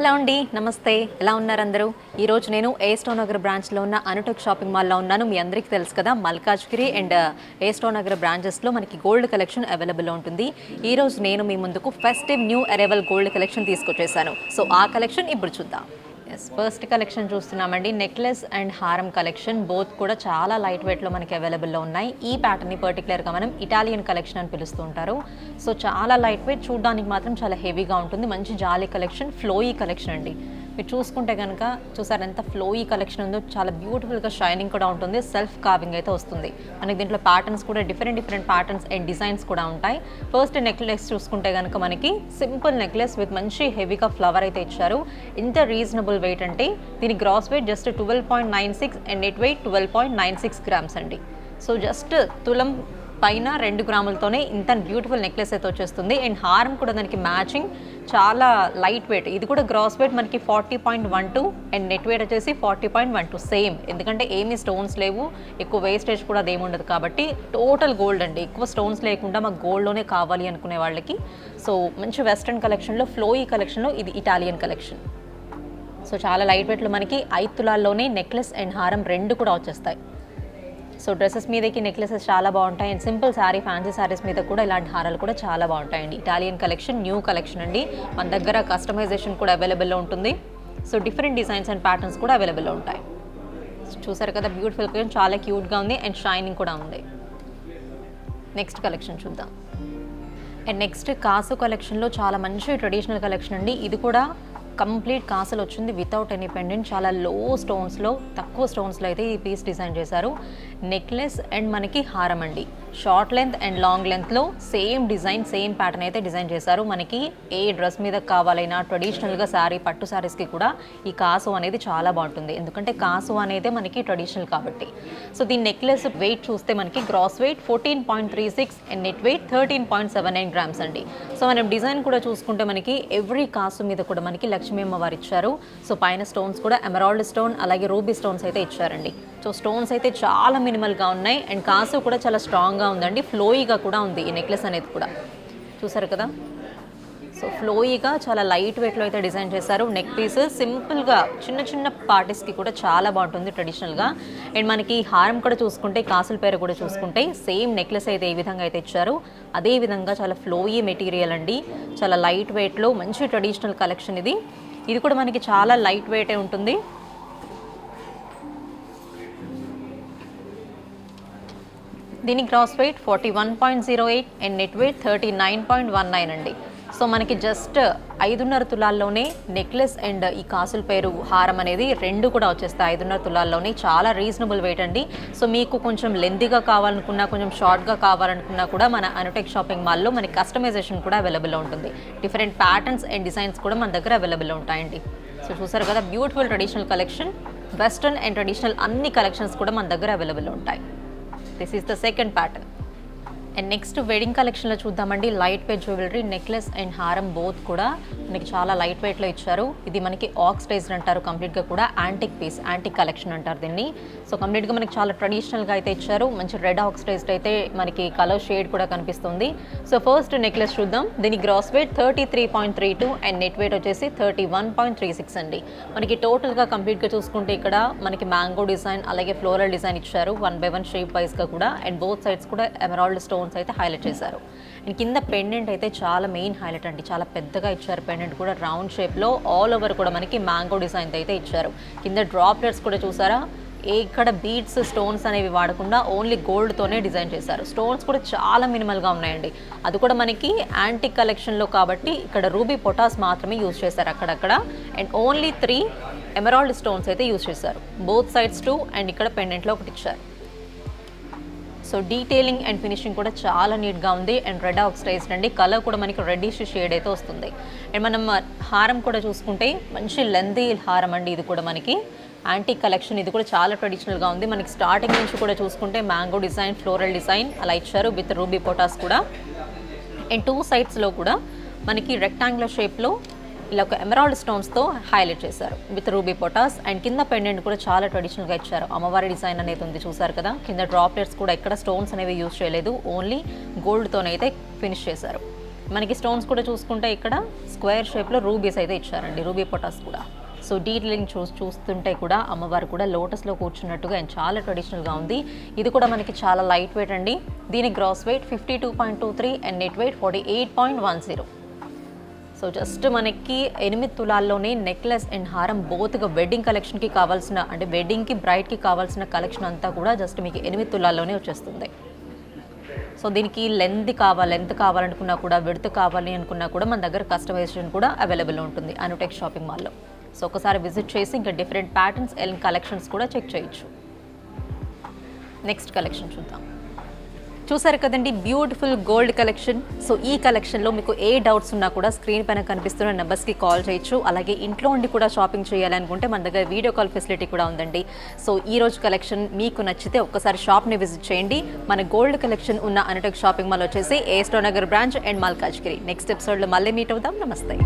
Hello అండి నమస్తే. ఎలా ఉన్నారు అందరూ? ఈరోజు నేను ఏ స్టోన్ నగర్ బ్రాంచ్లో ఉన్న అనుటెక్ షాపింగ్ మాల్లో ఉన్నాను. మీ అందరికీ తెలుసు కదా మల్కాజ్గిరి అండ్ ఏ స్టోన్ నగర్ బ్రాంచెస్లో మనకి గోల్డ్ కలెక్షన్ అవైలబుల్ ఉంటుంది. ఈరోజు నేను మీ ముందుకు festive new arrival gold collection తీసుకొచ్చేసాను. So ఆ కలెక్షన్ ఇప్పుడు చూద్దాం. ఎస్ ఫస్ట్ కలెక్షన్ చూస్తున్నామండి. నెక్లెస్ అండ్ హారం కలెక్షన్ బోత్ కూడా చాలా లైట్ వెయిట్లో మనకి అవైలబుల్లో ఉన్నాయి. ఈ ప్యాటర్న్ని పర్టికులర్గా మనం ఇటాలియన్ కలెక్షన్ అని పిలుస్తూ ఉంటారు. సో చాలా లైట్ వెయిట్ చూడడానికి మాత్రం చాలా హెవీగా ఉంటుంది. మంచి జాలీ కలెక్షన్ ఫ్లోయీ కలెక్షన్ అండి. మీరు చూసుకుంటే కనుక చూసారు ఎంత ఫ్లోయీ కలెక్షన్ ఉందో చాలా బ్యూటిఫుల్గా షైనింగ్ కూడా ఉంటుంది. సెల్ఫ్ కావింగ్ అయితే వస్తుంది. మనకి దీంట్లో ప్యాటర్న్స్ కూడా different different patterns and designs కూడా ఉంటాయి. ఫస్ట్ నెక్లెస్ చూసుకుంటే కనుక మనకి సింపుల్ నెక్లెస్ విత్ మంచి హెవీగా ఫ్లవర్ అయితే ఇచ్చారు. ఇంత రీజనబుల్ వెయిట్ అంటే దీని gross weight just twelve point nine six and net weight twelve point nine six grams అండి. సో జస్ట్ తులం పైన రెండు గ్రాములతోనే ఇంత బ్యూటిఫుల్ నెక్లెస్ అయితే వచ్చేస్తుంది. అండ్ హారం కూడా దానికి మ్యాచింగ్. చాలా లైట్ వెయిట్. ఇది కూడా గ్రాస్ వెయిట్ మనకి forty point one two and net weight వచ్చేసి forty point one two. Same. ఎందుకంటే ఏమీ స్టోన్స్ లేవు. ఎక్కువ వేస్టేజ్ కూడా అదేమి ఉండదు కాబట్టి టోటల్ గోల్డ్ అండి. ఎక్కువ స్టోన్స్ లేకుండా మాకు గోల్డ్లోనే కావాలి అనుకునే వాళ్ళకి. సో మంచి వెస్ట్రన్ కలెక్షన్లో ఫ్లోయీ కలెక్షన్లో ఇది ఇటాలియన్ కలెక్షన్. సో చాలా లైట్ వెయిట్లో మనకి ఐదు తులాల్లోనే నెక్లెస్ అండ్ హారం రెండు కూడా వచ్చేస్తాయి. సో డ్రెస్సెస్ మీదకి నెక్లెసెస్ చాలా బాగుంటాయి. And simple sari fancy saris మీద కూడా ఇలాంటి హారాలు కూడా చాలా బాగుంటాయండి. ఇటాలియన్ కలెక్షన్ న్యూ కలెక్షన్ అండి. మన దగ్గర కస్టమైజేషన్ కూడా అవైలబుల్లో ఉంటుంది. So different designs and patterns కూడా అవైలబుల్లో ఉంటాయి. చూసారు కదా బ్యూటిఫుల్ కలెక్షన్ చాలా క్యూట్గా ఉంది అండ్ షైనింగ్ కూడా ఉంది. నెక్స్ట్ కలెక్షన్ చూద్దాం. అండ్ నెక్స్ట్ కాసు కలెక్షన్లో చాలా మంచి ట్రెడిషనల్ కలెక్షన్ అండి. ఇది కూడా కంప్లీట్ కాసులు వచ్చింది వితౌట్ ఎనీ పెండెంట్ చాలా లో స్టోన్స్లో తక్కువ స్టోన్స్లో అయితే ఈ పీస్ డిజైన్ చేశారు. నెక్లెస్ అండ్ మనకి హారం అండి. షార్ట్ లెంత్ అండ్ లాంగ్ లెంత్లో సేమ్ డిజైన్ సేమ్ ప్యాటర్న్ అయితే డిజైన్ చేశారు. మనకి ఏ డ్రెస్ మీద కావాలైనా ట్రెడిషనల్గా శారీ పట్టు శారీస్కి కూడా ఈ కాసు అనేది చాలా బాగుంటుంది. ఎందుకంటే కాసు అనేది మనకి ట్రెడిషనల్ కాబట్టి. సో దీని నెక్లెస్ వెయిట్ చూస్తే మనకి gross weight fourteen point three six and net weight thirteen point seven nine grams అండి. సో మనం డిజైన్ కూడా చూసుకుంటే మనకి ఎవ్రీ కాసు మీద కూడా మనకి లక్ష్మీ అమ్మవారు ఇచ్చారు. సో పైన స్టోన్స్ కూడా ఎమరాల్డ్ స్టోన్ అలాగే రూబీ స్టోన్స్ అయితే ఇచ్చారండి. సో స్టోన్స్ అయితే చాలా మినిమల్గా ఉన్నాయి. అండ్ కాసు కూడా చాలా స్ట్రాంగ్గా ఉందండి. ఫ్లోయిగా కూడా ఉంది ఈ నెక్లెస్ అనేది కూడా. చూసారు కదా? సో ఫ్లోయిగా చాలా లైట్ వెయిట్లో అయితే డిజైన్ చేశారు. నెక్ పీస్ సింపుల్గా చిన్న చిన్న పార్టీస్కి కూడా చాలా బాగుంటుంది ట్రెడిషనల్గా. అండ్ మనకి హారం కూడా చూసుకుంటే కాసుల పేరు కూడా చూసుకుంటే సేమ్ నెక్లెస్ అయితే ఏ విధంగా అయితే ఇచ్చారు. అదే విధంగా చాలా ఫ్లోయీ మెటీరియల్ అండి. చాలా లైట్ వెయిట్లో మంచి ట్రెడిషనల్ కలెక్షన్ ఇది. ఇది కూడా మనకి చాలా లైట్ వెయిటే ఉంటుంది. దీని gross weight forty one point zero eight and net weight thirty nine point one nine అండి. సో మనకి జస్ట్ ఐదున్నర తులాల్లోనే నెక్లెస్ అండ్ ఈ కాసుల పేరు హారం అనేది రెండు కూడా వచ్చేస్తాయి ఐదున్నర తులాల్లోనే. చాలా రీజనబుల్ వెయిట్ అండి. సో మీకు కొంచెం లెంతీగా కావాలనుకున్నా కొంచెం షార్ట్గా కావాలనుకున్నా కూడా మన అనుటెక్ షాపింగ్ మాల్లో మనకి కస్టమైజేషన్ కూడా అవైలబుల్లో ఉంటుంది. డిఫరెంట్ ప్యాటర్న్స్ అండ్ డిజైన్స్ కూడా మన దగ్గర అవైలబుల్లో ఉంటాయండి. సో చూసారు కదా beautiful traditional collection western and traditional అన్ని కలెక్షన్స్ కూడా మన దగ్గర అవైలబుల్ ఉంటాయి. This is the second pattern. And next wedding కలెక్షన్లో చూద్దామండి. Light weight jewellery necklace and హారం బోత్ కూడా మనకి చాలా లైట్ వెయిట్లో ఇచ్చారు. ఇది మనకి ఆక్సిడైజ్డ్ అంటారు కంప్లీట్గా కూడా. యాంటిక్ పీస్ యాంటిక్ కలెక్షన్ అంటారు దీన్ని. సో కంప్లీట్గా మనకి చాలా ట్రెడిషనల్గా అయితే ఇచ్చారు. మంచి రెడ్ ఆక్సిడైజ్డ్ అయితే మనకి కలర్ షేడ్ కూడా కనిపిస్తుంది. సో ఫస్ట్ నెక్లెస్ చూద్దాం. దీని gross weight thirty three point three two and net weight వచ్చేసి thirty one point three six అండి. మనకి టోటల్గా కంప్లీట్గా చూసుకుంటే ఇక్కడ మనకి మ్యాంగో డిజైన్ అలాగే ఫ్లోరల్ డిజైన్ ఇచ్చారు. వన్ బై వన్ షేప్ వైజ్గా కూడా. అండ్ బోత్ సైడ్స్ కూడా ఎమరాల్డ్ స్టోన్స్ అయితే హైలైట్ చేశారు. అండ్ కింద పెండెంట్ అయితే చాలా మెయిన్ హైలైట్ అండి. చాలా పెద్దగా ఇచ్చారు. పెండెంట్ కూడా రౌండ్ షేప్లో ఆల్ ఓవర్ కూడా మనకి మ్యాంగో డిజైన్ అయితే ఇచ్చారు. కింద డ్రాప్లెట్స్ కూడా చూసారా? ఇక్కడ బీడ్స్ స్టోన్స్ అనేవి వాడకుండా ఓన్లీ గోల్డ్తోనే డిజైన్ చేశారు. స్టోన్స్ కూడా చాలా మినిమల్గా ఉన్నాయండి. అది కూడా మనకి యాంటిక్ కలెక్షన్లో కాబట్టి ఇక్కడ రూబీ పొటాస్ మాత్రమే యూజ్ చేశారు అక్కడక్కడ. And only three emerald stones అయితే యూజ్ చేశారు. బోత్ సైడ్స్ టూ అండ్ ఇక్కడ పెండెంట్లో ఒకటి ఇచ్చారు. సో డీటెయిలింగ్ అండ్ ఫినిషింగ్ కూడా చాలా నీట్గా ఉంది. అండ్ రెడ్ ఆక్సిడైజ్డ్ అండి. కలర్ కూడా మనకి రెడ్డిష్ షేడ్ అయితే వస్తుంది. అండ్ మనం uh, హారం కూడా చూసుకుంటే మంచి లెందీ హారం అండి ఇది కూడా మనకి. యాంటీ కలెక్షన్ ఇది కూడా చాలా ట్రెడిషనల్గా ఉంది. మనకి స్టార్టింగ్ నుంచి కూడా చూసుకుంటే మ్యాంగో డిజైన్ ఫ్లోరల్ డిజైన్ అలా ఇచ్చారు విత్ రూబీ పొటాస్ కూడా. అండ్ టూ సైడ్స్లో కూడా మనకి రెక్టాంగులర్ షేప్లో ఇలా ఒక ఎమరాల్డ్ స్టోన్స్తో హైలైట్ చేశారు. విత్ రూబీ పొటాస్ అండ్ కింద పెండెంట్ కూడా చాలా ట్రెడిషనల్గా ఇచ్చారు. అమ్మవారి డిజైన్ అనేది ఉంది చూసారు కదా? కింద డ్రాప్లెట్స్ కూడా ఎక్కడ స్టోన్స్ అనేవి యూజ్ చేయలేదు. ఓన్లీ గోల్డ్తోనైతే ఫినిష్ చేశారు. మనకి స్టోన్స్ కూడా చూసుకుంటే ఇక్కడ స్క్వేర్ షేప్లో రూబీస్ అయితే ఇచ్చారండి రూబీ పొటాస్ కూడా. సో డీటెయిలింగ్ చూ చూస్తుంటే కూడా అమ్మవారు కూడా లోటస్లో కూర్చున్నట్టుగా అండ్ చాలా ట్రెడిషనల్గా ఉంది. ఇది కూడా మనకి చాలా లైట్ వెయిట్ అండి. దీని gross weight fifty two point two three and net weight forty eight point one zero so just మనకి ఎనిమిది తులాల్లోనే నెక్లెస్ అండ్ హారం బోత్గా వెడ్డింగ్ కలెక్షన్కి కావాల్సిన అంటే వెడ్డింగ్కి బ్రైడ్కి కావాల్సిన కలెక్షన్ అంతా కూడా జస్ట్ మీకు ఎనిమిది తులాల్లోనే వచ్చేస్తుంది. సో దీనికి లెంత్ కావాలి లెంత్ కావాలనుకున్నా కూడా విడత కావాలి అనుకున్నా కూడా మన దగ్గర కస్టమైజేషన్ కూడా అవైలబుల్ ఉంటుంది అనుటెక్ షాపింగ్ మాల్లో సో ఒకసారి విజిట్ చేసి ఇంకా డిఫరెంట్ ప్యాటర్న్స్ అండ్ కలెక్షన్స్ కూడా చెక్ చేయొచ్చు. నెక్స్ట్ కలెక్షన్ చూద్దాం. చూసారు కదండి బ్యూటిఫుల్ గోల్డ్ కలెక్షన్ సో ఈ కలెక్షన్లో మీకు ఏ డౌట్స్ ఉన్నా కూడా స్క్రీన్ పైన కనిపిస్తున్న నెంబర్స్కి కాల్ చేయొచ్చు. అలాగే ఇంట్లో ఉండి కూడా షాపింగ్ చేయాలనుకుంటే మన దగ్గర వీడియో కాల్ ఫెసిలిటీ కూడా ఉందండి. సో ఈ రోజు కలెక్షన్ మీకు నచ్చితే ఒక్కసారి షాప్ని విజిట్ చేయండి. మన గోల్డ్ కలెక్షన్ ఉన్న అనటక్ షాపింగ్ మాల్ వచ్చేసి A Nagar branch and Malkajgiri next ఎపిసోడ్లో మళ్ళీ మీట్ అవుదాం. నమస్తే.